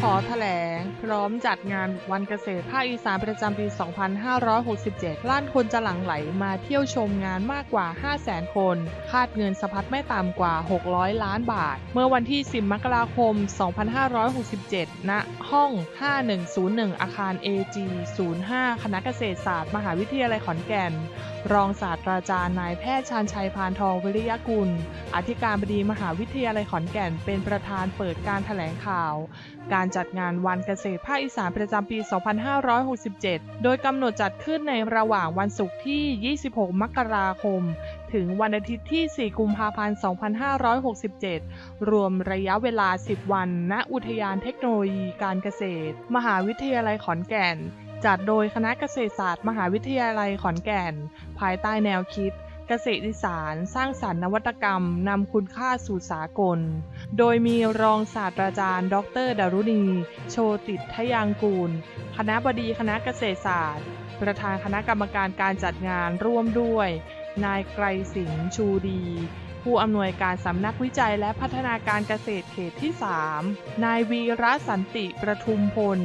Ha ขอแถลง พร้อมจัดงานวันเกษตรภาคอีสานประจำปี 2567 ล้านคนจะหลั่งไหลมาเที่ยวชมงานมากกว่า 500,000 คน คาดเงินสะพัดไม่ต่ำกว่า 600 ล้านบาท เมื่อวันที่ 10 มกราคม 2567 ณ ห้อง 5101 อาคาร AG 05 คณะเกษตรศาสตร์ มหาวิทยาลัยขอนแก่น รองศาสตราจารย์นายแพทย์ชาญชัยพานทองวิริยกุล อธิการบดีมหาวิทยาลัยขอนแก่น เป็นประธานเปิดการแถลงข่าว การจัดงานวันเกษตรภาคอีสานประจำปี 2567 โดยกำหนดจัดขึ้นในระหว่างวันศุกร์ที่ 26 มกราคม ถึงวันอาทิตย์ที่ 4 กุมภาพันธ์ 2567 รวมระยะเวลา 10 วัน ณ อุทยานเทคโนโลยีการเกษตร มหาวิทยาลัยขอนแก่น จัดโดยคณะเกษตรศาสตร์ มหาวิทยาลัยขอนแก่น ภายใต้แนวคิด เกษตรอีสานสร้างสรรค์นวัตกรรมนำคุณค่าสู่สากล โดยมีรองศาสตราจารย์ ดรดารุณี โชติทยางกูล คณะบดีคณะเกษตรศาสตร์ ประธานคณะกรรมการการจัดงานร่วมด้วย นายไกรสิงห์ชูดี ผู้อำนวยการสำนักวิจัยและพัฒนาการเกษตรเขตที่ 3 นายวีระสันติประทุมพล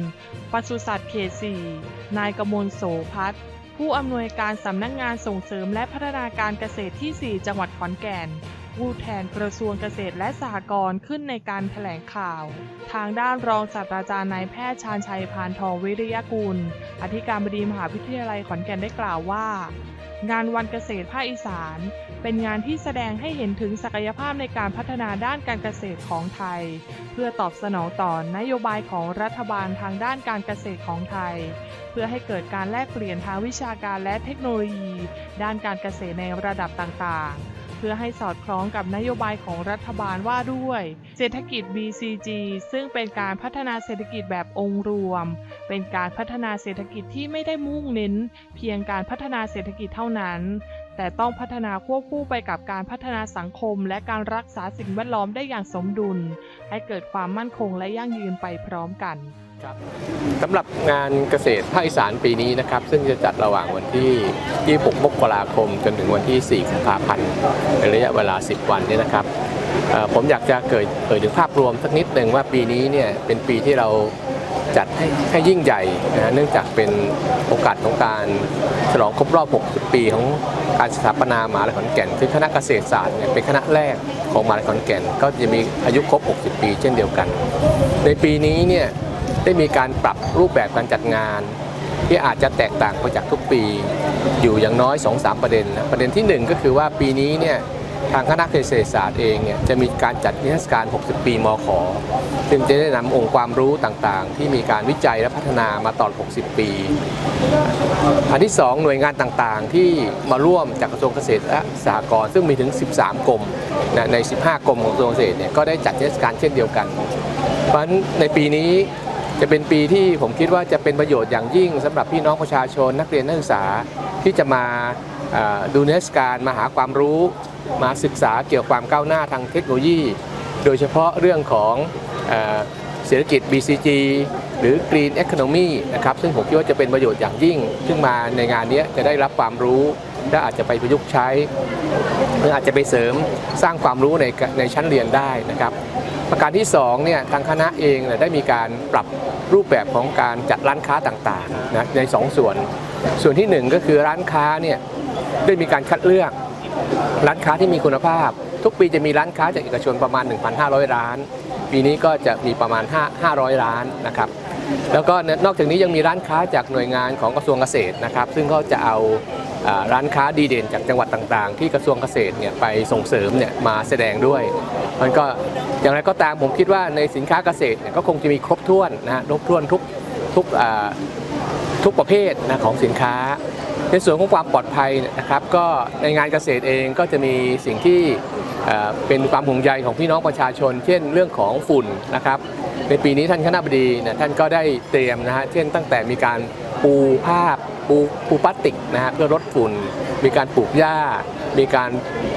ปศุสัตว์เขต 4 นายกมลโสพัฒน์ ผู้อำนวยการสำนักงานส่งเสริมและพัฒนาการเกษตรที่ 4 จังหวัดขอนแก่น ผู้แทนกระทรวงเกษตรและสหกรณ์ขึ้นในการแถลงข่าว ทางด้านรองศาสตราจารย์นายแพทย์ชาญชัยพานทองวิริยกุล อธิการบดีมหาวิทยาลัยขอนแก่นได้กล่าวว่า งานวันเกษตรภาคอีสาน เป็นงานที่แสดงให้เห็นถึงศักยภาพในการพัฒนาด้านการเกษตรของไทย เพื่อตอบสนองต่อนโยบายของรัฐบาลทางด้านการเกษตรของไทย เพื่อให้เกิดการแลกเปลี่ยนทางวิชาการและเทคโนโลยี ด้านการเกษตรในระดับต่างๆ พื่อให้สอดคล้องกับนโยบายของรัฐบาลว่าด้วย เศรษฐกิจ BCG ซึ่งเป็นการพัฒนาเศรษฐกิจแบบองค์รวม เป็นการพัฒนาเศรษฐกิจที่ไม่ได้มุ่งเน้น เพียงการพัฒนาเศรษฐกิจเท่านั้น แต่ต้องพัฒนาควบคู่ไปกับการพัฒนาสังคม และการรักษาสิ่งแวดล้อมได้อย่างสมดุล ให้เกิดความมั่นคงและยั่งยืนไปพร้อมกัน สำหรับงานเกษตรภาคอีสานปีนี้นะครับ ซึ่งจะจัดระหว่างวันที่ 26 มกราคม จนถึงวันที่ 4 กุมภาพันธ์เป็นระยะเวลา 10 วันนี้นะครับผมอยากจะเกิดเผยถึงภาพรวมสักนิดหนึ่งว่าปีนี้เนี่ยเป็นปีที่เราจัดให้ให้ยิ่งใหญ่นะเนื่องจากเป็นโอกาสของการฉลองครบรอบ 60 ปีของการสถาปนามหาวิทยาลัยขอนแก่น ซึ่งคณะเกษตรศาสตร์เนี่ยเป็นคณะแรกของมหาวิทยาลัยขอนแก่น ก็จะมีอายุครบ 60 ปีเช่นเดียวกัน ในปีนี้เนี่ย ได้มีการปรับรูปแบบการจัดงาน ที่อาจจะแตกต่างไปจากทุกปี อยู่อย่างน้อย 2-3 ประเด็นนะประเด็นทีหนึ่1 ก็คือว่าปีนี้เนี่ยทางคณะเกษตรศาสตร์เองเนี่ยจะมีการจัดนิทรรศการ 60 ปี มขซึ่งจะได้นำองค์ความรู้ต่างๆ ที่มีการวิจัยและพัฒนามาตลอด 60 ปี อันที่ 2 หน่วยงานต่างๆ ที่มาร่วมจากกระทรวงเกษตรและสหกรณ์ซึ่งมีถึง 13 กรมใน 15 กรมของกระทรวงเกษตรเนี่ยก็ได้จัดนิทรรศการเช่นเดียวกัน เพราะในปีนี้ จะเป็นปีที่ผมคิดว่าจะเป็นประโยชน์อย่างยิ่งสำหรับพี่น้องประชาชนนักเรียนนักศึกษาที่จะมาดูนิทรรศการมาหาความรู้ มาศึกษาเกี่ยวกับความก้าวหน้าทางเทคโนโลยี โดยเฉพาะเรื่องของเศรษฐกิจ BCG หรือ Green Economy นะครับซึ่งผมคิดว่าจะเป็นประโยชน์อย่างยิ่ง ซึ่งมาในงานนี้จะได้รับความรู้และอาจจะไปประยุกต์ใช้หรืออาจจะไปเสริมสร้างความรู้ในในชั้นเรียนได้นะครับ ประการที่2เนี่ยทางคณะเองเนี่ยได้มีการปรับรูปแบบของการจัดร้านค้าต่างๆนะใน2ส่วน ส่วนที่ 1 ก็คือร้านค้าเนี่ยได้มีการคัดเลือกร้านค้าที่มีคุณภาพ ทุกปีจะมีร้านค้าจากเอกชนประมาณ 1,500 ร้าน ปีนี้ก็จะมีประมาณ 5 500 ร้านนะครับ แล้วก็นอกจากนี้ยังมีร้านค้าจากหน่วยงานของกระทรวงเกษตรนะครับ ซึ่งเขาจะเอาร้านค้าดีเด่นจากจังหวัดต่างๆ ที่กระทรวงเกษตรเนี่ยไปส่งเสริมเนี่ยมาแสดงด้วย มันก็อย่างไรก็ตามผมคิดว่าในสินค้าเกษตรเนี่ยก็คงจะมีครบถ้วนนะครบถ้วนทุกทุกทุกประเภทนะของสินค้า ในส่วนของความปลอดภัยนะครับ ก็ในงานเกษตรเองก็จะมีสิ่งที่เป็นความห่วงใยของพี่น้องประชาชน เช่นเรื่องของฝุ่นนะครับ ในปีนี้ท่านคณะบดีเนี่ยท่านก็ได้เตรียมนะฮะเช่นตั้งแต่มีการปูภาพปูปูพลาสติกนะฮะเพื่อลดฝุ่น มีการปลูกหญ้า มีการ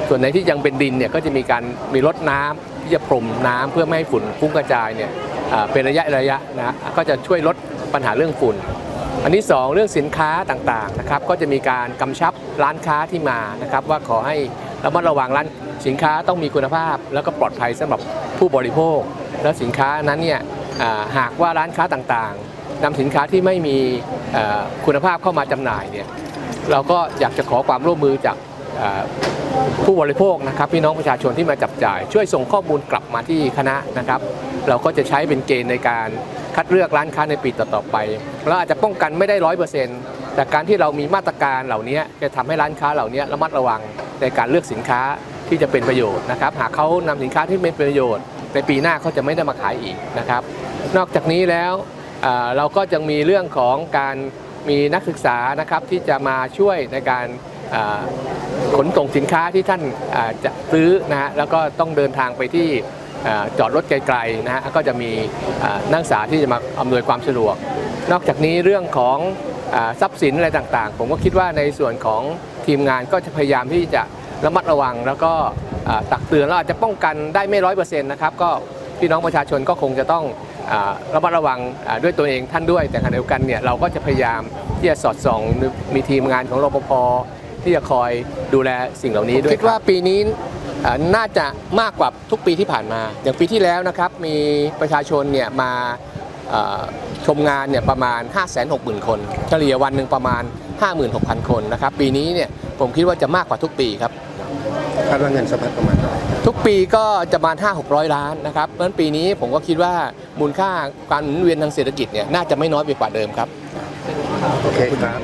ส่วนไหนที่ยังเป็นดินเนี่ยก็จะมีการมีรดน้ำที่จะพรมน้ำเพื่อไม่ให้ฝุ่นฟุ้งกระจายเนี่ยเป็นระยะระยะนะฮะก็จะช่วยลดปัญหาเรื่องฝุ่น อันที่ 2 เรื่องสินค้าต่างๆนะครับก็จะมีการกำชับร้านค้าที่มานะครับว่าขอให้ระมัดระวังร้านสินค้าต้องมีคุณภาพ แล้วก็ปลอดภัยสำหรับผู้บริโภค แล้วสินค้านั้นเนี่ยหากว่าร้านค้าต่างๆนำสินค้าที่ไม่มีคุณภาพเข้ามาจำหน่ายเนี่ยเราก็อยากจะขอความร่วมมือจากผู้บริโภคนะครับพี่น้องประชาชนที่มาจับจ่าย ช่วยส่งข้อมูลกลับมาที่คณะนะครับ เราก็จะใช้เป็นเกณฑ์ในการคัดเลือกร้านค้าในปีต่อๆไปเราอาจจะป้องกันไม่ได้ร้อยเปอร์เซ็นต์แต่การที่เรามีมาตรการเหล่านี้จะทำให้ร้านค้าเหล่านี้ระมัดระวังในการเลือกสินค้าที่จะเป็นประโยชน์นะครับ หากเขานำสินค้าที่เป็นประโยชน์ ในปีหน้าเขาจะไม่ได้มาขายอีกนะครับ นอกจากนี้แล้วเราก็จะมีเรื่องของการมีนักศึกษานะครับที่จะมาช่วยในการขนส่งสินค้าที่ท่านาจะซื้อนะฮะแล้วก็ต้องเดินทางไปที่จอดรถไกลๆนะฮะก็จะมีนักศึกษาที่จะมาอำนวยความสะดวก นอกจากนี้เรื่องของอทรัพย์สินอะไรต่างๆ ผมก็คิดว่าในส่วนของทีมงานก็จะพยายามที่จะระมัดระวังแล้วก็ ตักเตือนแล้วอาจจะป้องกันได้ไม่ร้อยเปอร์เซ็นต์นะครับก็พี่น้องประชาชนก็คงจะต้องอาระมัดระวังอ่าด้วยตัวเองท่านด้วย แต่ขณะเดียวกันเนี่ยเราก็จะพยายามที่จะสอดส่องมีทีมงานของรปภที่จะคอยดูแลสิ่งเหล่านี้ด้วยคิดว่าปีนี้อ่าน่าจะมากกว่าทุกปีที่ผ่านมา อย่างปีที่แล้วนะครับมีประชาชนเนี่ยมาเอ่อชมงานเนี่ยประมาณ 5 6 0 0 0 0 คน เฉลี่ยวันหนึ่งประมาณ 56,000 คนนะครับ ปีนี้เนี่ยผมคิดว่าจะมากกว่าทุกปีครับ คาดว่าเงินสะพัดประมาณเท่าไหร่ทุกปีก็จะประมาณ 5 600 ล้านนะครับเพราะฉะนั้นปีนี้ผมก็คิดว่ามูลค่าการหมุนเวียนทางเศรษฐกิจเนี่ยน่าจะไม่น้อยไปกว่าเดิมครับ โอเคครับ